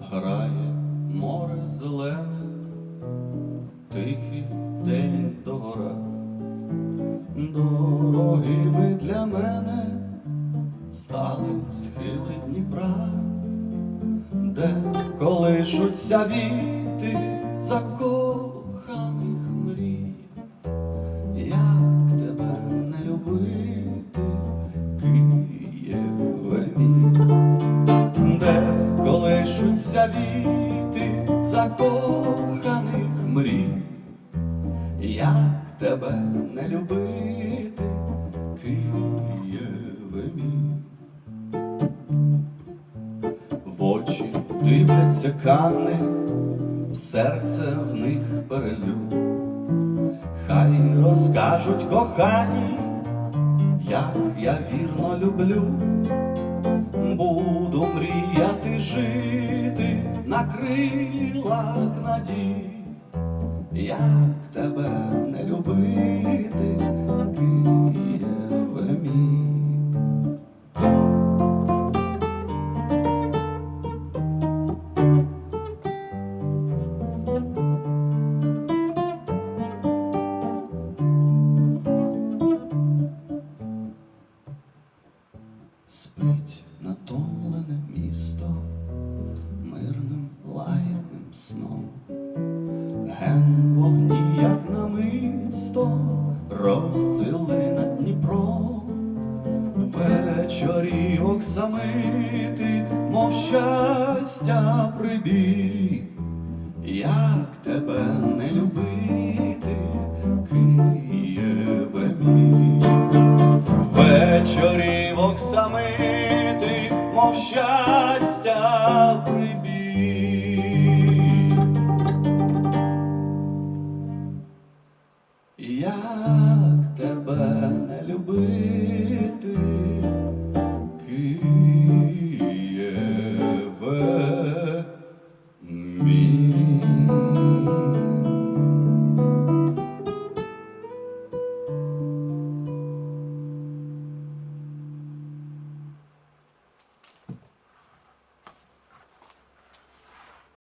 Грає море зелене, тихий день догора, дорогими для мене стали схили Дніпра, де колишуться віти закоханих мрій, як тебе не любити. Колишуться віти закоханих мрій, як тебе не любити, Києве мій. В очі дивляться кани, серце в них перелю. Хай розкажуть кохані, як я вірно люблю, буду мріяти жити на крилах надій, як тебе не любити, Києве мій. Спить сили на Дніпро, вечорі оксамити, мов щастя прибій, як тебе не любити, Києве мій. вечорі оксамити, мов щастя прибіг. yeah тебе не любити.